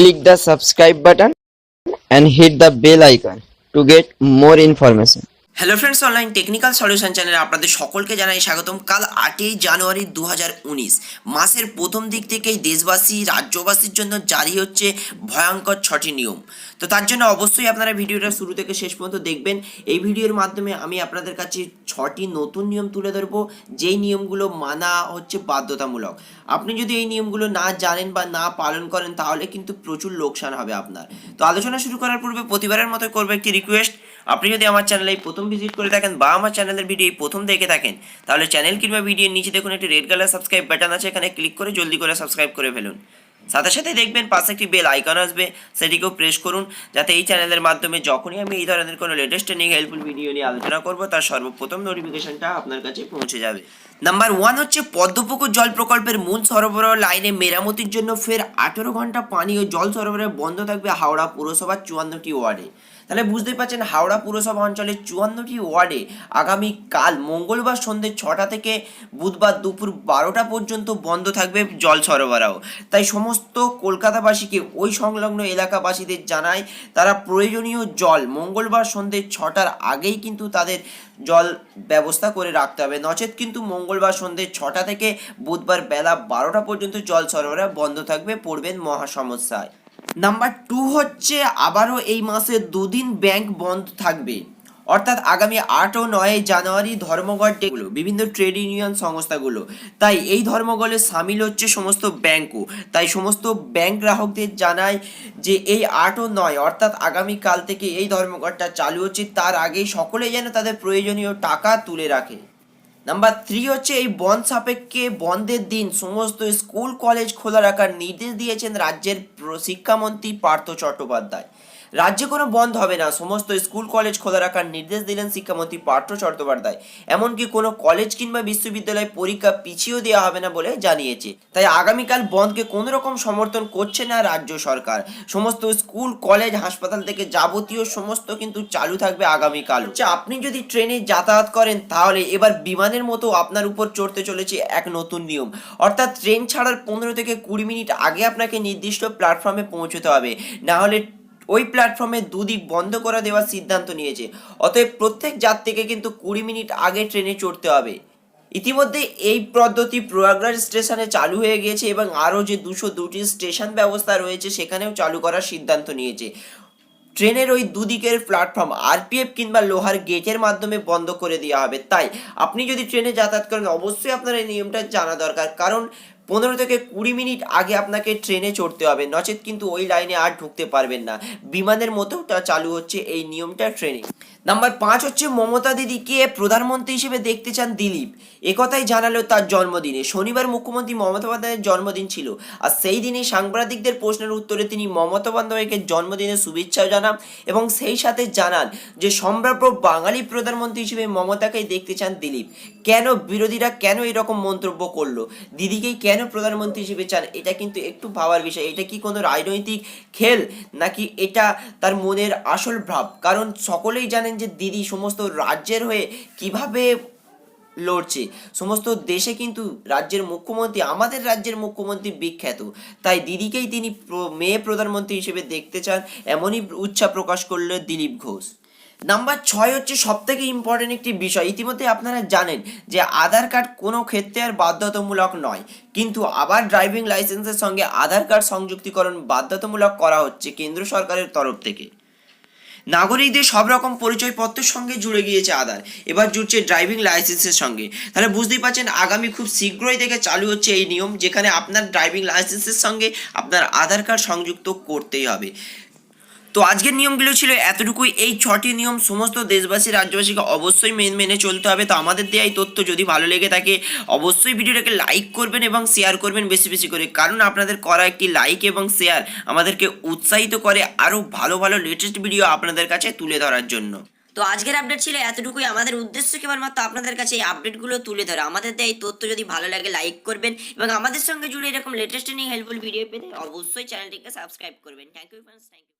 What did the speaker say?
click the subscribe button and hit the bell icon to get more information. Hello friends online technical solution চ্যানেলে আপনাদের সকলকে জানাই স্বাগতম। কাল আটই জানুয়ারি দু হাজার উনিশ, মাসের প্রথম দিক থেকেই দেশবাসী, রাজ্যবাসীর জন্য জারি হচ্ছে ভয়ঙ্কর ছটি নিয়ম। তো তার জন্য অবশ্যই আপনারা ভিডিওটা শুরু থেকে শেষ পর্যন্ত দেখবেন। এই ভিডিওর মাধ্যমে আমি আপনাদের কাছে ছটি নতুন নিয়ম তুলে ধরবো। যেই নিয়মগুলো মানা হচ্ছে বাধ্যতামূলক। আপনি যদি এই নিয়মগুলো না জানেন বা না পালন করেন, তাহলে কিন্তু প্রচুর লোকসান হবে আপনার। তো আলোচনা শুরু করার পূর্বে প্রতিবারের মতো করব একটি রিকোয়েস্ট আপনি যদি আমার চ্যানেলে প্রথম ভিজিট করে থাকেন বা আমার চ্যানেলের ভিডিও প্রথম দেখে থাকেন, তাহলে চ্যানেল কিংবা ভিডিওর নিচে দেখুন একটি রেড কালার সাবস্ক্রাইব বাটন আছে, এখানে ক্লিক করে জলদি করে সাবস্ক্রাইব করে ফেলুন। সাথে সাথে দেখবেন পাশে একটি বেল আইকন আসবে, সেটিকেও প্রেস করুন, যাতে এই চ্যানেলের মাধ্যমে যখনই আমি এই ধরনের কোনো লেটেস্ট ট্রেনিং হেল্পফুল ভিডিও নিয়ে আলোচনা করব, তার সর্বপ্রথম নোটিফিকেশনটা আপনার কাছে পৌঁছে যাবে। নাম্বার ওয়ান হচ্ছে পদ্মপুকুর জল প্রকল্পের মূল সরবরাহ লাইনে মেরামতির জন্য ফের আঠেরো ঘণ্টা পানি ও জল সরবরাহ বন্ধ থাকবে হাওড়া পুরসভার চুয়ান্নটি ওয়ার্ডে। তাহলে বুঝতেই পারছেন হাওড়া পুরসভা অঞ্চলের চুয়ান্নটি ওয়ার্ডে আগামী কাল মঙ্গলবার সন্ধ্যে ছটা থেকে বুধবার দুপুর বারোটা পর্যন্ত বন্ধ থাকবে জল সরবরাহ। তাই সমস্ত কলকাতাবাসীকে ওই সংলগ্ন এলাকাবাসীদের জানায় তারা প্রয়োজনীয় জল মঙ্গলবার সন্ধ্যে ছটার আগেই কিন্তু তাদের জল ব্যবস্থা করে রাখতে হবে। নচেত কিন্তু মঙ্গলবার সন্ধ্যে ছটা থেকে বুধবার বেলা বারোটা পর্যন্ত জল সরবরাহ বন্ধ থাকবে, পড়বেন মহা সমস্যায় নাম্বার টু হচ্ছে আবারও এই মাসে দুদিন ব্যাংক বন্ধ থাকবে। অর্থাৎ আগামী আট ও নয় জানুয়ারি ধর্মঘট ডেগুলো বিভিন্ন ট্রেড ইউনিয়ন সংস্থাগুলো। তাই এই ধর্মঘটে সামিল হচ্ছে সমস্ত ব্যাংকও তাই সমস্ত ব্যাংক গ্রাহকদের জানায় যে এই আট ও নয়, অর্থাৎ আগামী কাল থেকে এই ধর্মঘটটা চালু হচ্ছে, তার আগেই সকলেই যেন তাদের প্রয়োজনীয় টাকা তুলে রাখে। নাম্বার থ্রি হচ্ছে এই বন্ধ সাপেক্ষে বন্ধের দিন। সমস্ত স্কুল, কলেজ খোলা রাখার নির্দেশ দিয়েছেন রাজ্যের শিক্ষামন্ত্রী পার্থ চট্টোপাধ্যায়। রাজ্যে কোনো বন্ধ হবে না। সমস্ত স্কুল, কলেজ খোলা রাখার নির্দেশ দিলেন শিক্ষামন্ত্রী পার্থ চট্টোপাধ্যায়। এমনকি কোনো কলেজ কিংবা বিশ্ববিদ্যালয় পরীক্ষা পিছিয়েও দেওয়া হবে না বলে জানিয়েছে। তাই আগামীকাল বন্ধকে কোনো রকম সমর্থন করছে না রাজ্য সরকার। সমস্ত স্কুল, কলেজ, হাসপাতাল থেকে যাবতীয় সমস্ত কিন্তু চালু থাকবে আগামীকাল। হচ্ছে আপনি যদি ট্রেনে যাতায়াত করেন, তাহলে এবার বিমানের মতো আপনার উপর চড়তে চলেছে এক নতুন নিয়ম। অর্থাৎ ট্রেন ছাড়ার পনেরো থেকে কুড়ি মিনিট আগে আপনাকে নির্দিষ্ট প্ল্যাটফর্মে পৌঁছতে হবে। না হলে ওই প্ল্যাটফর্মে দুদিক বন্ধ করে দেওয়ার সিদ্ধান্ত নিয়েছে। অতএব প্রত্যেক যাত্রীকে কিন্তু কুড়ি মিনিট আগে ট্রেনে চড়তে হবে। ইতিমধ্যে এই পদ্ধতি প্রয়াগরাজ স্টেশনে চালু হয়ে গিয়েছে এবং আরও যে দুশো দুটি স্টেশন ব্যবস্থা রয়েছে, সেখানেও চালু করার সিদ্ধান্ত নিয়েছে। ট্রেনের ওই দুদিকের প্ল্যাটফর্ম আরপিএফ কিংবা লোহার গেটের মাধ্যমে বন্ধ করে দেওয়া হবে। তাই, আপনি যদি ট্রেনে যাতায়াত করেন, অবশ্যই আপনার এই নিয়মটা জানা দরকার। কারণ পনেরো থেকে কুড়ি মিনিট আগে আপনাকে ট্রেনে চড়তে হবে। নচেত কিন্তু ওই লাইনে আর ঢুকতে পারবেন না। বিমানের মতোও তা চালু হচ্ছে এই নিয়মটা ট্রেনে। নাম্বার পাঁচ হচ্ছে মমতা দিদিকে প্রধানমন্ত্রী হিসেবে দেখতে চান দিলীপ। একথাই জানালো তার জন্মদিনে। শনিবার মুখ্যমন্ত্রী মমতা বন্দ্যোপাধ্যায়ের জন্মদিন ছিল। আর সেই দিনে সাংবাদিকদের প্রশ্নের উত্তরে তিনি মমতা বন্দ্যোপাধ্যায়কে জন্মদিনের শুভেচ্ছা জানান এবং সেই সাথে জানান যে, সম্ভাব্য বাঙালি প্রধানমন্ত্রী হিসেবে মমতাকেই দেখতে চান দিলীপ। কেন বিরোধীরা কেন এরকম মন্তব্য করল? দিদিকেই কেন প্রধানমন্ত্রী হিসেবে চান? এটা কিন্তু একটু ভাবার বিষয়। এটা কি কোনো রাজনৈতিক খেল? নাকি এটা তার মনের আসল ভাব? কারণ সকলেই জানেন যে দিদি সমস্ত রাজ্যের হয়ে কীভাবে লড়ছে। সমস্ত দেশে কিন্তু রাজ্যের মুখ্যমন্ত্রী, আমাদের রাজ্যের মুখ্যমন্ত্রী বিখ্যাত। তাই দিদিকেই তিনি মেয়ে প্রধানমন্ত্রী হিসেবে দেখতে চান, এমনই উচ্ছা প্রকাশ করল দিলীপ ঘোষ। নাম্বার ছয় হচ্ছে সব থেকে ইম্পর্টেন্ট একটি বিষয়। ইতিমধ্যে আপনারা জানেন যে আধার কার্ড কোনো ক্ষেত্রে আর বাধ্যতামূলক নয়। কিন্তু আবার ড্রাইভিং লাইসেন্সের সঙ্গে আধার কার্ড সংযুক্তিকরণ বাধ্যতামূলক করা হচ্ছে কেন্দ্র সরকারের তরফ থেকে। নাগরিকদের সব রকম পরিচয়পত্রের সঙ্গে জুড়ে গিয়েছে আধার। এবার জুড়ছে ড্রাইভিং লাইসেন্সের সঙ্গে। তাহলে বুঝতেই পারছেন, আগামী খুব শীঘ্রই থেকে চালু হচ্ছে এই নিয়ম যেখানে আপনার ড্রাইভিং লাইসেন্সের সঙ্গে আপনার আধার কার্ড সংযুক্ত করতেই হবে। তো আজকের নিয়মগুলো ছিল এতটুকুই। এই ছটি নিয়ম সমস্ত দেশবাসী, রাজ্যবাসীকে অবশ্যই মেনে মেনে চলতে হবে। তো আমাদের দেওয়া এই তথ্য। যদি ভালো লেগে থাকে, অবশ্যই ভিডিওটাকে লাইক করবেন এবং শেয়ার করবেন বেশি বেশি করে। কারণ আপনাদের করা একটি লাইক এবং শেয়ার আমাদেরকে উৎসাহিত করে আরও ভালো ভালো লেটেস্ট ভিডিও আপনাদের কাছে তুলে ধরার জন্য। তো আজকের আপডেট ছিল এতটুকুই। আমাদের উদ্দেশ্য কেবলমাত্র আপনাদের কাছে এই আপডেটগুলো তুলে ধরা। আমাদের এই তথ্য যদি ভালো লাগে লাইক করবেন এবং আমাদের সঙ্গে জুড়ে এরকম লেটেস্ট নিয়ে হেল্পফুল ভিডিও পেতে অবশ্যই চ্যানেলটিকে সাবস্ক্রাইব করবেন। Thank you friends thank you